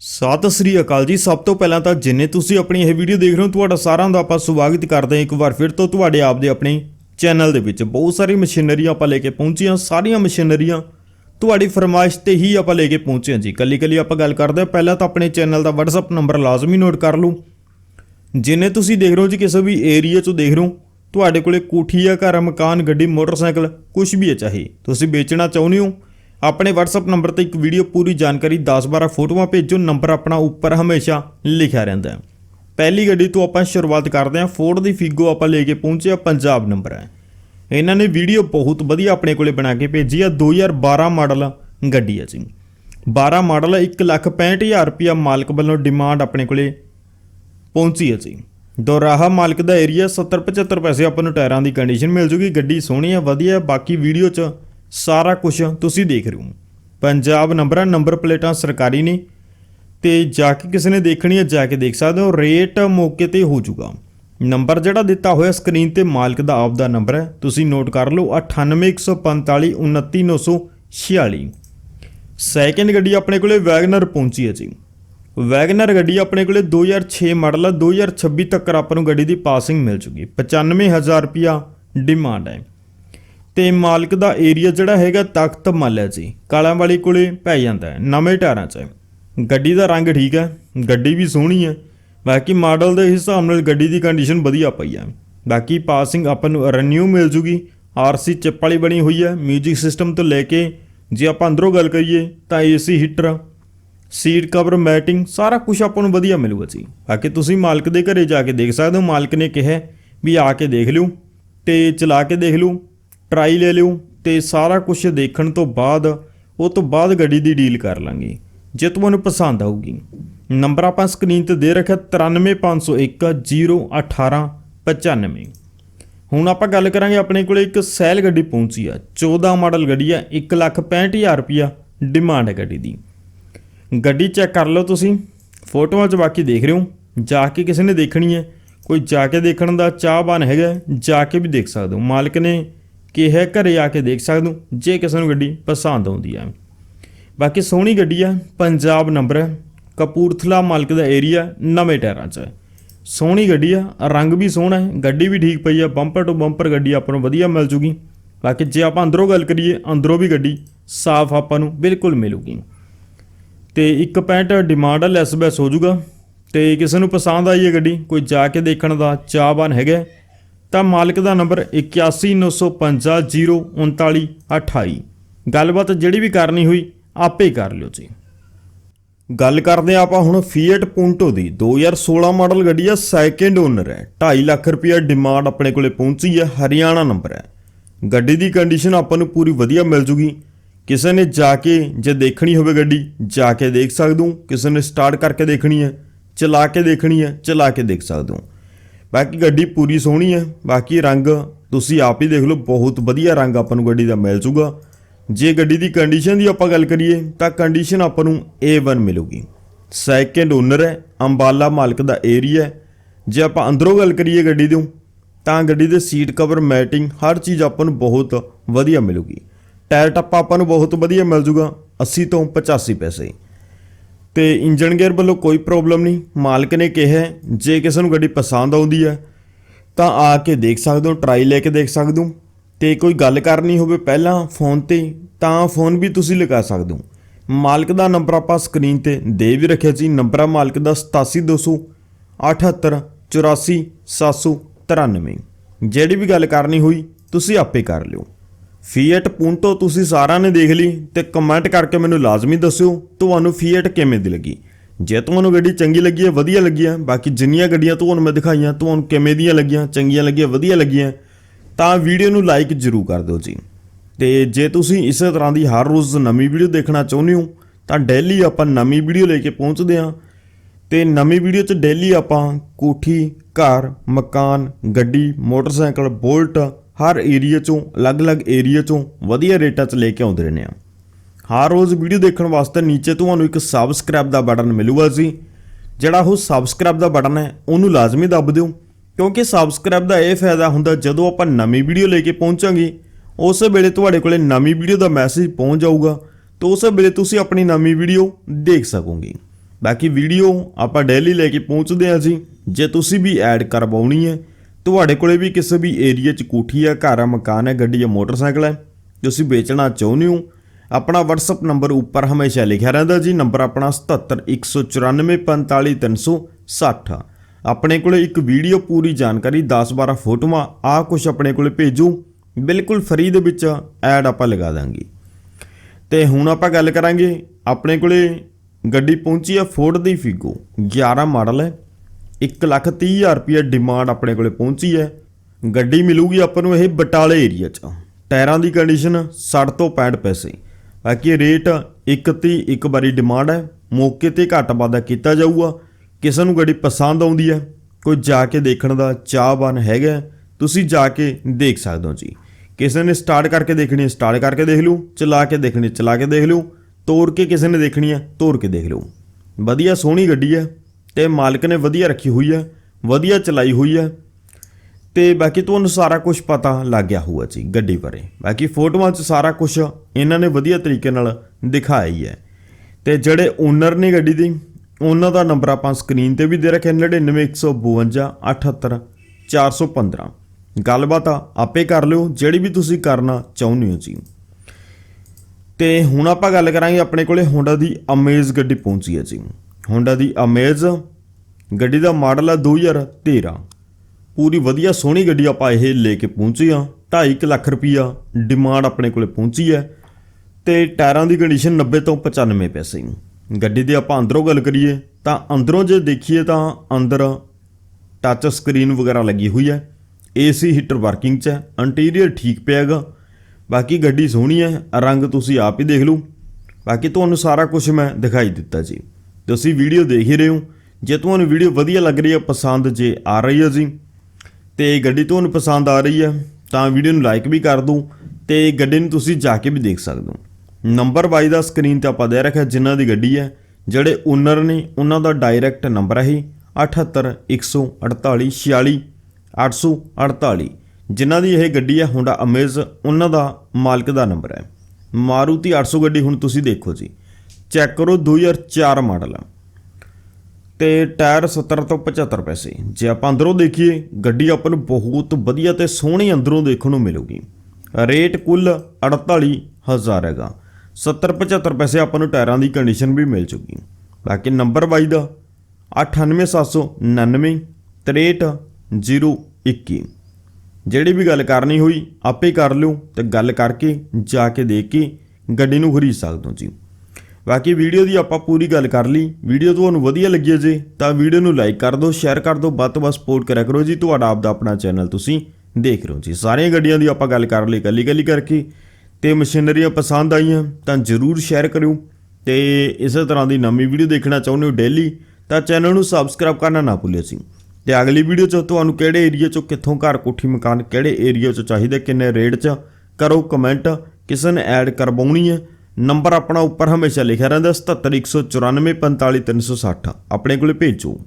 ਸਤਿ ਸ੍ਰੀ ਅਕਾਲ ਜੀ। ਸਭ ਤੋਂ ਪਹਿਲਾਂ ਤਾਂ ਜਿੰਨੇ ਤੁਸੀਂ ਆਪਣੀ ਇਹ ਵੀਡੀਓ ਦੇਖ ਰਹੇ ਹੋ, ਤੁਹਾਡਾ ਸਾਰਿਆਂ ਦਾ ਆਪਾਂ ਸਵਾਗਤ ਕਰਦੇ ਹਾਂ ਇੱਕ ਵਾਰ ਫਿਰ ਤੋਂ। ਤੁਹਾਡੇ ਆਪ ਦੇ ਆਪਣੇ ਚੈਨਲ ਦੇ ਵਿੱਚ ਬਹੁਤ ਸਾਰੀ ਮਸ਼ੀਨਰੀਆਂ ਆਪਾਂ ਲੈ ਕੇ ਪਹੁੰਚੀਆਂ ਸਾਰੀਆਂ ਮਸ਼ੀਨਰੀਆਂ ਤੁਹਾਡੀ ਫਰਮਾਇਸ਼ ਤੇ ਹੀ ਆਪਾਂ ਲੈ ਕੇ ਪਹੁੰਚੇ ਹਾਂ ਜੀ। ਕੱਲੀ ਕੱਲੀ ਆਪਾਂ ਗੱਲ ਕਰਦੇ ਹਾਂ। ਪਹਿਲਾਂ ਤਾਂ ਆਪਣੇ ਚੈਨਲ ਦਾ WhatsApp ਨੰਬਰ ਲਾਜ਼ਮੀ ਨੋਟ ਕਰ ਲਓ। ਜਿੰਨੇ ਤੁਸੀਂ ਦੇਖ ਰਹੇ ਹੋ ਜੀ, ਕਿਸੇ ਵੀ ਏਰੀਆ 'ਚੋਂ ਦੇਖ ਰਹੇ ਹੋ, ਤੁਹਾਡੇ ਕੋਲੇ ਕੋਠੀ ਆ, ਘਰ ਮਕਾਨ, ਗੱਡੀ, ਮੋਟਰਸਾਈਕਲ ਕੁਝ ਵੀ ਹੈ ਚਾਹੇ। ਤੁਸੀਂ ਵੇਚਣਾ ਚਾਹੁੰਦੇ ਹੋ ਆਪਣੇ WhatsApp ਨੰਬਰ ਤੇ ਇੱਕ ਵੀਡੀਓ ਪੂਰੀ ਜਾਣਕਾਰੀ 10-12 ਫੋਟੋਆਂ ਭੇਜੋ, ਨੰਬਰ ਆਪਣਾ ਉੱਪਰ ਹਮੇਸ਼ਾ ਲਿਖਿਆ ਰਹਿੰਦਾ ਹੈ। ਪਹਿਲੀ ਗੱਡੀ ਤੋਂ ਆਪਾਂ ਸ਼ੁਰੂਆਤ ਕਰਦੇ ਹਾਂ। ਫੋਰਡ ਦੀ ਫੀਗੋ ਆਪਾਂ ਲੈ ਕੇ ਪਹੁੰਚੇ ਆ ਪੰਜਾਬ ਨੰਬਰ ਹੈ। ਇਹਨਾਂ ਨੇ ਵੀਡੀਓ ਬਹੁਤ ਵਧੀਆ ਆਪਣੇ ਕੋਲੇ ਬਣਾ ਕੇ ਭੇਜੀ ਆ। 2012 ਮਾਡਲ ਗੱਡੀ ਹੈ ਜੀ। 12 ਮਾਡਲ 165000 ਰੁਪਿਆ ਮਾਲਕ ਵੱਲੋਂ ਡਿਮਾਂਡ ਆਪਣੇ ਕੋਲੇ ਪਹੁੰਚੀ ਹੈ ਜੀ। ਦੋਰਾਹਾ ਮਾਲਕ ਦਾ ਏਰੀਆ 70 75 ਪੈਸੇ ਆਪਾਂ ਨੂੰ ਟਾਇਰਾਂ ਦੀ ਕੰਡੀਸ਼ਨ ਮਿਲ ਜੂਗੀ। ਗੱਡੀ ਸੋਹਣੀ ਹੈ, ਵਧੀਆ ਬਾਕੀ ਵੀਡੀਓ 'ਚ ਸਾਰਾ ਕੁਝ ਤੁਸੀਂ ਦੇਖ ਰਹੇ ਹੋ। ਪੰਜਾਬ ਨੰਬਰਾਂ, ਨੰਬਰ ਪਲੇਟਾਂ ਸਰਕਾਰੀ ਨੇ ਤੇ ਜਾ ਕੇ ਕਿਸੇ ਨੇ ਦੇਖਣੀ ਹੈ, ਜਾ ਕੇ ਦੇਖ ਸਕਦੇ ਹੋ, ਰੇਟ ਮੌਕੇ ਤੇ ਹੋ ਜਾਊਗਾ ਨੰਬਰ ਜਿਹੜਾ ਦਿੱਤਾ ਹੋਇਆ ਸਕਰੀਨ ਤੇ ਮਾਲਕ ਦਾ ਆਪ ਦਾ ਨੰਬਰ ਹੈ, ਤੁਸੀਂ ਨੋਟ ਕਰ ਲਓ 98145 29946 ਸੈਕਿੰਡ ਗੱਡੀ ਆਪਣੇ ਕੋਲੇ ਵੈਗਨਰ ਪਹੁੰਚੀ ਹੈ ਜੀ। ਵੈਗਨਰ ਗੱਡੀ ਆਪਣੇ ਕੋਲੇ 2006 ਮਾਡਲ ਹੈ 2026 ਤੱਕ ਆਪਾਂ ਨੂੰ ਗੱਡੀ ਦੀ ਪਾਸਿੰਗ ਮਿਲ ਜੂਗੀ 95000 ਰੁਪਿਆ ਡਿਮਾਂਡ ਹੈ। ਤੇ ਮਾਲਕ ਦਾ ਏਰੀਆ ਜਿਹੜਾ ਹੈਗਾ ਤਖਤ ਮੱਲ ਹੈ ਜੀ। ਕਾਲਾਂ ਵਾਲੀ ਕੋਲੇ ਪੈ ਜਾਂਦਾ ਹੈ, ਨਵੇਂ ਟਾਇਰਾਂ 'ਚ। ਗੱਡੀ ਦਾ ਰੰਗ ਠੀਕ ਹੈ, ਗੱਡੀ ਵੀ ਸੋਹਣੀ ਹੈ। ਬਾਕੀ ਮਾਡਲ ਦੇ ਹਿਸਾਬ ਨਾਲ ਗੱਡੀ ਦੀ ਕੰਡੀਸ਼ਨ ਵਧੀਆ ਪਈ ਹੈ। ਬਾਕੀ ਪਾਸਿੰਗ ਆਪਾਂ ਨੂੰ ਰੀਨਿਊ ਮਿਲ ਜੂਗੀ। ਆਰਸੀ ਚਿੱਪ ਵਾਲੀ ਬਣੀ ਹੋਈ ਹੈ 뮤직 ਸਿਸਟਮ ਤੋਂ ਲੈ ਕੇ ਜੇ ਆਪਾਂ ਅੰਦਰੋਂ ਗੱਲ ਕਰੀਏ ਤਾਂ AC heater seat cover matting ਸਾਰਾ ਕੁਝ ਆਪਾਂ ਨੂੰ ਵਧੀਆ ਮਿਲੂਗਾ ਜੀ। ਬਾਕੀ ਤੁਸੀਂ ਮਾਲਕ ਦੇ ਘਰੇ ਜਾ ਕੇ ਦੇਖ ਸਕਦੇ ਹੋ, ਮਾਲਕ ਨੇ ਕਿਹਾ ਵੀ ਆ ਕੇ ਦੇਖ ਲਿਓ ਤੇ ਚਲਾ ਕੇ ਦੇਖ ਲਿਓ। ਟਰਾਈ ਲੈ ਲਿਓ ਤੇ ਸਾਰਾ ਕੁਝ ਦੇਖਣ ਤੋਂ ਬਾਅਦ ਉਹ ਤੋਂ ਬਾਅਦ ਗੱਡੀ ਦੀ ਡੀਲ ਕਰ ਲਾਂਗੇ। ਜੇ ਤੁਹਾਨੂੰ ਪਸੰਦ ਆਊਗੀ। ਨੰਬਰ ਆਪਾਂ ਸਕਰੀਨ ਤੇ ਦੇ ਰੱਖਿਆ 9350101895 ਹੁਣ ਆਪਾਂ ਗੱਲ ਕਰਾਂਗੇ ਆਪਣੇ ਕੋਲੇ ਇੱਕ ਸੈਲ ਗੱਡੀ ਪਹੁੰਚੀ ਆ। 14 ਮਾਡਲ ਗੱਡੀ ਆ 165000 ਰੁਪਿਆ ਡਿਮਾਂਡ ਹੈ ਗੱਡੀ ਦੀ। ਗੱਡੀ ਚੈੱਕ ਕਰ ਲਓ ਤੁਸੀਂ। ਫੋਟੋਆਂ 'ਚ ਬਾਕੀ ਦੇਖ ਰਹੇ ਹੋ। ਜਾ ਕੇ ਕਿਸੇ ਨੇ ਦੇਖਣੀ ਹੈ। ਕੋਈ ਜਾ ਕੇ ਦੇਖਣ ਦਾ ਚਾਹਵਾਨ ਹੈਗਾ, ਜਾ ਕੇ ਵੀ ਦੇਖ ਸਕਦੇ ਹੋ। ਮਾਲਕ ਨੇ ਕਿ ਹੈ ਘਰੇ ਆ ਕੇ ਦੇਖ ਸਕਦੇ ਹੋ ਜੇ ਕਿਸੇ ਨੂੰ ਗੱਡੀ ਪਸੰਦ ਆਉਂਦੀ ਹੈ ਬਾਕੀ ਸੋਹਣੀ ਗੱਡੀ ਹੈ ਪੰਜਾਬ ਨੰਬਰ ਹੈ ਕਪੂਰਥਲਾ ਮਾਲਕ ਦਾ ਏਰੀਆ ਨਵੇਂ ਟਾਇਰਾਂ 'ਚ ਹੈ ਸੋਹਣੀ ਗੱਡੀ ਆ, ਰੰਗ ਵੀ ਸੋਹਣਾ ਹੈ, ਗੱਡੀ ਵੀ ਠੀਕ ਪਈ ਆ ਬੰਪਰ ਟੂ ਬੰਪਰ ਗੱਡੀ ਆਪਾਂ ਨੂੰ ਵਧੀਆ ਮਿਲ ਜੂਗੀ। ਬਾਕੀ ਜੇ ਆਪਾਂ ਅੰਦਰੋਂ ਗੱਲ ਕਰੀਏ, ਅੰਦਰੋਂ ਵੀ ਗੱਡੀ ਸਾਫ਼ ਆਪਾਂ ਨੂੰ ਬਿਲਕੁਲ ਮਿਲੂਗੀ। ਤੇ ਇੱਕ ਪੈਂਟ ਡਿਮਾਂਡ ਆ ਲੈਸ ਬੈਸ ਹੋ ਜੂਗਾ। ਤੇ ਕਿਸੇ ਨੂੰ ਪਸੰਦ ਆਈ ਹੈ ਗੱਡੀ, ਕੋਈ ਜਾ ਕੇ ਦੇਖਣ ਦਾ ਚਾਹਵਾਨ ਹੈਗਾ। ਤਾਂ ਮਾਲਕ ਦਾ ਨੰਬਰ 8195503928 ਗੱਲਬਾਤ ਜਿਹੜੀ ਵੀ ਕਰਨੀ ਹੋਈ, ਆਪੇ ਹੀ ਕਰ ਲਿਓ ਜੀ। ਗੱਲ ਕਰਦੇ ਹਾਂ ਆਪਾਂ ਹੁਣ ਫੀਐਟ ਪੁੰਟੋ ਦੀ। 2016 ਮਾਡਲ ਗੱਡੀ ਆ ਸੈਕਿੰਡ ਓਨਰ ਹੈ। 2.5 ਲੱਖ ਰੁਪਏ ਡਿਮਾਂਡ ਆਪਣੇ ਕੋਲੇ ਪਹੁੰਚੀ ਹੈ, ਹਰਿਆਣਾ ਨੰਬਰ ਹੈ। ਗੱਡੀ ਦੀ ਕੰਡੀਸ਼ਨ ਆਪਾਂ ਨੂੰ ਪੂਰੀ ਵਧੀਆ ਮਿਲ ਜੂਗੀ। ਕਿਸੇ ਨੇ ਜਾ ਕੇ ਜੇ ਦੇਖਣੀ ਹੋਵੇ ਗੱਡੀ, ਜਾ ਕੇ ਦੇਖ ਸਕਦੇ ਕਿਸੇ ਨੇ ਸਟਾਰਟ ਕਰਕੇ ਦੇਖਣੀ ਹੈ, ਚਲਾ ਕੇ ਦੇਖਣੀ ਹੈ, ਚਲਾ ਕੇ ਦੇਖ ਸਕਦੇ ਬਾਕੀ ਗੱਡੀ ਪੂਰੀ ਸੋਹਣੀ ਹੈ ਬਾਕੀ ਰੰਗ ਤੁਸੀਂ ਆਪ ਹੀ ਦੇਖ ਲਓ, ਬਹੁਤ ਵਧੀਆ ਰੰਗ ਆਪਾਂ ਨੂੰ ਗੱਡੀ ਦਾ ਮਿਲ ਜੂਗਾ। ਜੇ ਗੱਡੀ ਦੀ ਕੰਡੀਸ਼ਨ ਦੀ ਆਪਾਂ ਗੱਲ ਕਰੀਏ, ਤਾਂ ਕੰਡੀਸ਼ਨ ਆਪਾਂ ਨੂੰ A1 ਮਿਲੂਗੀ। ਸੈਕਿੰਡ ਓਨਰ ਹੈ, ਅੰਬਾਲਾ ਮਾਲਕ ਦਾ ਏਰੀਆ ਹੈ। ਜੇ ਆਪਾਂ ਅੰਦਰੋਂ ਗੱਲ ਕਰੀਏ ਗੱਡੀ ਦੀ, ਤਾਂ ਗੱਡੀ ਦੇ ਸੀਟ ਕਵਰ ਮੈਟਿੰਗ ਹਰ ਚੀਜ਼ ਆਪਾਂ ਨੂੰ ਬਹੁਤ ਵਧੀਆ ਮਿਲੂਗੀ। ਟਾਇਰ ਟੱਪਾ ਆਪਾਂ ਨੂੰ ਬਹੁਤ ਵਧੀਆ ਮਿਲ ਜੂਗਾ 80 ਤੋਂ 85 ਪੈਸੇ। ਤੇ ਇੰਜਨ ਗੇਅਰ ਵੱਲੋਂ ਕੋਈ ਪ੍ਰੋਬਲਮ ਨਹੀਂ। ਮਾਲਕ ਨੇ ਕਿਹਾ ਜੇ ਕਿਸੇ ਨੂੰ ਗੱਡੀ ਪਸੰਦ ਆਉਂਦੀ ਹੈ, ਤਾਂ ਆ ਕੇ ਦੇਖ ਸਕਦੇ ਹੋ ਟਰਾਈ ਲੈ ਕੇ ਦੇਖ ਸਕਦੇ ਹੋ। ਤੇ ਕੋਈ ਗੱਲ ਕਰਨੀ ਹੋਵੇ ਪਹਿਲਾਂ ਫੋਨ ਤੇ, ਤਾਂ ਫੋਨ ਵੀ ਤੁਸੀਂ ਲਗਾ ਸਕਦੇ ਹੋ। ਮਾਲਕ ਦਾ ਨੰਬਰ ਆਪਾਂ ਸਕਰੀਨ ਤੇ ਦੇ ਵੀ ਰੱਖਿਆ ਸੀ। ਨੰਬਰ ਆ ਮਾਲਕ ਦਾ 87200 78 84 793 ਜਿਹੜੀ ਵੀ ਗੱਲ ਕਰਨੀ ਹੋਈ, ਤੁਸੀਂ ਆਪੇ ਕਰ ਲਿਓ। ਫੀਐਟ ਪੁੰਟੋ ਤੁਸੀਂ ਸਾਰਿਆਂ ਨੇ ਦੇਖ ਲਈ ਤੇ ਕਮੈਂਟ ਕਰਕੇ ਮੈਨੂੰ ਲਾਜ਼ਮੀ ਦੱਸਿਓ ਤੁਹਾਨੂੰ ਫੀਐਟ ਕਿਵੇਂ ਦੀ ਲੱਗੀ। ਜੇ ਤੁਹਾਨੂੰ ਗੱਡੀ ਚੰਗੀ ਲੱਗੀ ਹੈ, ਵਧੀਆ ਲੱਗੀ ਹੈ, ਬਾਕੀ ਜਿੰਨੀਆਂ ਗੱਡੀਆਂ ਤੁਹਾਨੂੰ ਮੈਂ ਦਿਖਾਈਆਂ, ਤੁਹਾਨੂੰ ਕਿਵੇਂ ਦੀਆਂ ਲੱਗੀਆਂ, ਚੰਗੀਆਂ ਲੱਗੀਆਂ, ਵਧੀਆ ਲੱਗੀਆਂ, ਤਾਂ ਵੀਡੀਓ ਨੂੰ ਲਾਈਕ ਜ਼ਰੂਰ ਕਰ ਦਿਓ ਜੀ। ਤੇ ਜੇ ਤੁਸੀਂ ਇਸੇ ਤਰ੍ਹਾਂ ਦੀ ਹਰ ਰੋਜ਼ ਨਵੀਂ ਵੀਡੀਓ ਦੇਖਣਾ ਚਾਹੁੰਦੇ ਹੋ, ਤਾਂ ਡੇਲੀ ਆਪਾਂ ਨਵੀਂ ਵੀਡੀਓ ਲੈ ਕੇ ਪਹੁੰਚਦੇ ਹਾਂ। ਤੇ ਨਵੀਂ ਵੀਡੀਓ 'ਚ ਡੇਲੀ ਆਪਾਂ ਕੋਠੀ, ਘਰ, ਮਕਾਨ, ਗੱਡੀ, ਮੋਟਰਸਾਈਕਲ, ਬੋਲਟ ਹਰ ਏਰੀਆ 'ਚੋਂ, ਅਲੱਗ-ਅਲੱਗ ਏਰੀਆ 'ਚੋਂ ਵਧੀਆ ਰੇਟਾਂ 'ਚ ਲੈ ਕੇ ਆਉਂਦੇ ਰਹਿੰਦੇ ਆ ਹਰ ਰੋਜ਼ ਵੀਡੀਓ ਦੇਖਣ ਵਾਸਤੇ ਨੀਚੇ ਤੁਹਾਨੂੰ ਇੱਕ ਸਬਸਕ੍ਰਾਈਬ ਦਾ ਬਟਨ ਮਿਲੂਗਾ ਜੀ। ਜਿਹੜਾ ਉਹ ਸਬਸਕ੍ਰਾਈਬ ਦਾ ਬਟਨ ਹੈ, ਉਹਨੂੰ ਲਾਜ਼ਮੀ ਦੱਬ ਦਿਓ। ਕਿਉਂਕਿ ਸਬਸਕ੍ਰਾਈਬ ਦਾ ਇਹ ਫਾਇਦਾ ਹੁੰਦਾ ਜਦੋਂ ਆਪਾਂ ਨਵੀਂ ਵੀਡੀਓ ਲੈ ਕੇ ਪਹੁੰਚਾਂਗੇ, ਉਸ ਵੇਲੇ ਤੁਹਾਡੇ ਕੋਲੇ ਨਵੀਂ ਵੀਡੀਓ ਦਾ ਮੈਸੇਜ ਪਹੁੰਚ ਜਾਊਗਾ। ਤਾਂ ਉਸ ਵੇਲੇ ਤੁਸੀਂ ਆਪਣੀ ਨਵੀਂ ਵੀਡੀਓ ਦੇਖ ਸਕੋਗੇ। ਬਾਕੀ ਵੀਡੀਓ ਆਪਾਂ ਡੇਲੀ ਲੈ ਕੇ ਪਹੁੰਚਦੇ ਹਾਂ ਜੀ। ਜੇ ਤੁਸੀਂ ਵੀ ਐਡ ਕਰਵਾਉਣੀ ਹੈ ਤੁਹਾਡੇ ਕੋਲੇ ਵੀ ਕਿਸੇ ਵੀ ਏਰੀਆ 'ਚ ਕੋਠੀ ਆ ਘਰ ਹੈ, ਮਕਾਨ ਹੈ, ਗੱਡੀ ਜਾਂ ਮੋਟਰਸਾਈਕਲ ਹੈ? ਤੁਸੀਂ ਵੇਚਣਾ ਚਾਹੁੰਦੇ ਹੋ, ਆਪਣਾ WhatsApp ਨੰਬਰ ਉੱਪਰ ਹਮੇਸ਼ਾ ਲਿਖਿਆ ਰਹਿੰਦਾ ਜੀ ਨੰਬਰ ਆਪਣਾ 7714945360 ਆਪਣੇ ਕੋਲੇ ਇੱਕ ਵੀਡੀਓ ਪੂਰੀ ਜਾਣਕਾਰੀ 10-12 ਫੋਟੋਆਂ, ਆ ਕੁਝ ਆਪਣੇ ਕੋਲੇ ਭੇਜੋ। ਬਿਲਕੁਲ ਫਰੀ ਦੇ ਵਿੱਚ ਐਡ ਆਪਾਂ ਲਗਾ ਦਾਂਗੇ। ਤੇ ਹੁਣ ਆਪਾਂ ਗੱਲ ਕਰਾਂਗੇ, ਆਪਣੇ ਕੋਲੇ ਗੱਡੀ ਪਹੁੰਚੀ ਆ ਫੋਰਡ ਦੀ ਫਿਗੋ 11 ਮਾਡਲ ਹੈ। 130000 ਰੁਪਏ ਡਿਮਾਂਡ ਆਪਣੇ ਕੋਲੇ ਪਹੁੰਚੀ ਹੈ। ਗੱਡੀ ਮਿਲੂਗੀ ਆਪਾਂ ਨੂੰ ਇਹ ਬਟਾਲੇ ਏਰੀਆ 'ਚ। ਟਾਇਰਾਂ ਦੀ ਕੰਡੀਸ਼ਨ 60 ਤੋਂ 65 ਪੈਸੇ। ਬਾਕੀ ਰੇਟ 31 ਇੱਕ ਵਾਰੀ ਡਿਮਾਂਡ ਹੈ। ਮੌਕੇ ਤੇ ਘੱਟ ਵਾਧਾ ਕੀਤਾ ਜਾਊਗਾ। ਕਿਸੇ ਨੂੰ ਗੱਡੀ ਪਸੰਦ ਆਉਂਦੀ ਹੈ। ਕੋਈ ਜਾ ਕੇ ਦੇਖਣ ਦਾ ਚਾਹਵਾਨ ਹੈਗਾ ਤੁਸੀਂ ਜਾ ਕੇ ਦੇਖ ਸਕਦੇ ਹੋ ਜੀ। ਕਿਸੇ ਨੇ ਸਟਾਰਟ ਕਰਕੇ ਦੇਖਣੀ ਹੈ ਸਟਾਰਟ ਕਰਕੇ ਦੇਖ ਲਓ ਚਲਾ ਕੇ ਦੇਖਣੀ ਚਲਾ ਕੇ ਦੇਖ ਲਓ ਤੋੜ ਕੇ ਕਿਸੇ ਨੇ ਦੇਖਣੀ ਹੈ ਤੋੜ ਕੇ ਦੇਖ ਲਓ ਵਧੀਆ ਸੋਹਣੀ ਗੱਡੀ ਹੈ। ਤੇ ਮਾਲਕ ਨੇ ਵਧੀਆ ਰੱਖੀ ਹੋਈ ਹੈ, ਵਧੀਆ ਚਲਾਈ ਹੋਈ ਹੈ। ਤੇ ਬਾਕੀ ਤੁਹਾਨੂੰ ਸਾਰਾ ਕੁਝ ਪਤਾ ਲੱਗ ਗਿਆ ਹੋਊਗਾ ਜੀ, ਗੱਡੀ ਬਾਰੇ। ਬਾਕੀ ਫੋਟੋਆਂ 'ਚ ਸਾਰਾ ਕੁਝ ਇਹਨਾਂ ਨੇ ਵਧੀਆ ਤਰੀਕੇ ਨਾਲ ਦਿਖਾਇਆ ਹੀ ਹੈ। ਤੇ ਜਿਹੜੇ ਓਨਰ ਨੇ ਗੱਡੀ ਦੀ, ਉਹਨਾਂ ਦਾ ਨੰਬਰ ਆਪਾਂ ਸਕਰੀਨ ਤੇ ਵੀ ਦੇ ਰੱਖਿਆ 99152 78 415 ਗੱਲਬਾਤ ਆਪੇ ਕਰ ਲਿਓ, ਜਿਹੜੀ ਵੀ ਤੁਸੀਂ ਕਰਨਾ ਚਾਹੁੰਦੇ ਹੋ ਜੀ। ਤੇ ਹੁਣ ਆਪਾਂ ਗੱਲ ਕਰਾਂਗੇ ਆਪਣੇ ਕੋਲੇ ਹੋਂਡਾ ਦੀ ਅਮੇਜ਼ ਗੱਡੀ ਪਹੁੰਚੀ ਹੈ ਜੀ। ਹੋਂਡਾ ਦੀ ਅਮੇਜ਼ ਗੱਡੀ ਦਾ ਮਾਡਲ ਹੈ 2013 ਪੂਰੀ ਵਧੀਆ ਸੋਹਣੀ ਗੱਡੀ ਆਪਾਂ ਇਹ ਲੈ ਕੇ ਪਹੁੰਚੇ ਆ 2.5 ਲੱਖ ਰੁਪਈਆ ਡਿਮਾਂਡ ਆਪਣੇ ਕੋਲੇ ਪਹੁੰਚੀ ਹੈ ਤੇ ਟਾਇਰਾਂ ਦੀ ਕੰਡੀਸ਼ਨ 90 ਤੋਂ 95 ਪੈਸੇ ਗੱਡੀ ਦੇ ਆਪਾਂ ਅੰਦਰੋਂ ਗੱਲ ਕਰੀਏ ਤਾਂ ਅੰਦਰੋਂ ਜੇ ਦੇਖੀਏ ਤਾਂ ਅੰਦਰ ਟੱਚ ਸਕਰੀਨ ਵਗੈਰਾ ਲੱਗੀ ਹੋਈ ਹੈ। ਏਸੀ ਹੀਟਰ ਵਰਕਿੰਗ 'ਚ ਹੈ। ਇੰਟੀਰੀਅਰ ਠੀਕ ਪਿਆ ਹੈਗਾ ਬਾਕੀ ਗੱਡੀ ਸੋਹਣੀ ਹੈ। ਰੰਗ ਤੁਸੀਂ ਆਪ ਹੀ ਦੇਖ ਲਓ। ਬਾਕੀ ਤੁਹਾਨੂੰ ਸਾਰਾ ਕੁਝ ਮੈਂ ਦਿਖਾਈ ਦਿੱਤਾ ਜੀ। ਤੁਸੀਂ ਵੀਡੀਓ ਦੇਖ ਹੀ ਰਹੇ ਹੋ। ਜੇ ਤੁਹਾਨੂੰ ਵੀਡੀਓ ਵਧੀਆ ਲੱਗ ਰਹੀ ਹੈ, ਪਸੰਦ ਜੇ ਆ ਰਹੀ ਹੈ ਜੀ, ਤੇ ਗੱਡੀ ਤੁਹਾਨੂੰ ਪਸੰਦ ਆ ਰਹੀ ਹੈ, ਤਾਂ ਵੀਡੀਓ ਨੂੰ ਲਾਈਕ ਵੀ ਕਰ ਦਿਓ ਤੇ ਗੱਡੀ ਨੂੰ ਤੁਸੀਂ ਜਾ ਕੇ ਵੀ ਦੇਖ ਸਕਦੇ ਹੋ। ਨੰਬਰ ਬਾਈ ਦਾ ਸਕਰੀਨ ਤੇ ਆਪਾਂ ਦੇ ਰੱਖਿਆ ਜਿਨ੍ਹਾਂ ਦੀ ਗੱਡੀ ਹੈ, ਜਿਹੜੇ ਓਨਰ ਨੇ, ਉਹਨਾਂ ਦਾ ਡਾਇਰੈਕਟ ਨੰਬਰ ਹੈ 78 148 46 848 ਜਿਨ੍ਹਾਂ ਦੀ ਇਹ ਗੱਡੀ ਹੈ ਹੋਂਡਾ ਅਮੇਜ਼ ਉਹਨਾਂ ਦਾ ਮਾਲਕ ਦਾ ਨੰਬਰ ਹੈ। ਮਾਰੂਤੀ 800 ਗੱਡੀ ਹੁਣ ਤੁਸੀਂ ਦੇਖੋ ਜੀ। ਚੈੱਕ ਕਰੋ 2004 ਮਾਡਲ ਹੈ ਤੇ ਟਾਇਰ 70 ਤੋਂ 75 ਪੈਸੇ। ਜੇ ਆਪਾਂ ਅੰਦਰੋਂ ਦੇਖੀਏ, ਗੱਡੀ ਆਪਾਂ ਨੂੰ ਬਹੁਤ ਵਧੀਆ ਤੇ ਸੋਹਣੀ ਅੰਦਰੋਂ ਦੇਖਣ ਨੂੰ ਮਿਲੂਗੀ। ਰੇਟ ਕੁੱਲ 48000 ਹੈਗਾ। 70 75 ਪੈਸੇ ਆਪਾਂ ਨੂੰ ਟਾਇਰਾਂ ਦੀ ਕੰਡੀਸ਼ਨ ਵੀ ਮਿਲ ਚੁੱਕੀ। ਬਾਕੀ ਨੰਬਰ ਬਾਈ ਦਾ 98799 63021 ਜਿਹੜੀ ਵੀ ਗੱਲ ਕਰਨੀ ਹੋਈ, ਆਪੇ ਕਰ ਲਿਓ ਤੇ ਗੱਲ ਕਰਕੇ ਜਾ ਕੇ ਦੇਖ ਕੇ ਗੱਡੀ ਨੂੰ ਖਰੀਦ ਸਕਦੇ ਹੋ ਜੀ। ਬਾਕੀ ਵੀਡੀਓ ਦੀ ਆਪਾਂ ਪੂਰੀ ਗੱਲ ਕਰ ਲਈ। ਵੀਡੀਓ ਤੁਹਾਨੂੰ ਵਧੀਆ ਲੱਗੀ ਹੈ ਜੇ ਤਾਂ ਵੀਡੀਓ ਨੂੰ ਲਾਈਕ ਕਰ ਦਿਓ ਸ਼ੇਅਰ ਕਰ ਦਿਓ, ਵੱਧ ਤੋਂ ਵੱਧ ਸਪੋਰਟ ਕਰਿਆ ਕਰੋ ਜੀ। ਤੁਹਾਡਾ ਆਪਦਾ ਆਪਣਾ ਚੈਨਲ ਤੁਸੀਂ ਦੇਖ ਰਹੇ ਹੋ ਜੀ। ਸਾਰੀਆਂ ਗੱਡੀਆਂ ਦੀ ਆਪਾਂ ਗੱਲ ਕਰ ਲਈ ਕੱਲੀ ਕੱਲੀ ਕਰਕੇ। ਤੇ ਮਸ਼ੀਨਰੀਆਂ ਪਸੰਦ ਆਈਆਂ ਤਾਂ ਜਰੂਰ ਸ਼ੇਅਰ ਕਰਿਓ। ਤੇ ਇਸੇ ਤਰ੍ਹਾਂ ਦੀ ਨਵੀਂ ਵੀਡੀਓ ਦੇਖਣਾ ਚਾਹੁੰਦੇ ਹੋ ਡੇਲੀ ਤਾਂ ਚੈਨਲ ਨੂੰ ਸਬਸਕ੍ਰਾਈਬ ਕਰਨਾ ਨਾ ਭੁੱਲਿਓ ਜੀ। ਤੇ ਅਗਲੀ ਵੀਡੀਓ 'ਚ ਤੁਹਾਨੂੰ ਕਿਹੜੇ ਏਰੀਆ 'ਚੋਂ ਕਿੱਥੋਂ ਘਰ ਕੋਠੀ ਮਕਾਨ ਕਿਹੜੇ ਏਰੀਆ 'ਚੋਂ ਚਾਹੀਦਾ, ਕਿੰਨੇ ਰੇਟ 'ਚ ਕਰੋ ਕਮੈਂਟ ਕਿਸੇ ਨੇ ਐਡ ਕਰਵਾਉਣੀ ਹੈ ਨੰਬਰ ਆਪਣਾ ਉੱਪਰ ਹਮੇਸ਼ਾ ਲਿਖਿਆ ਰਹਿੰਦਾ 7714945360 ਆਪਣੇ ਕੋਲੇ ਭੇਜੋ।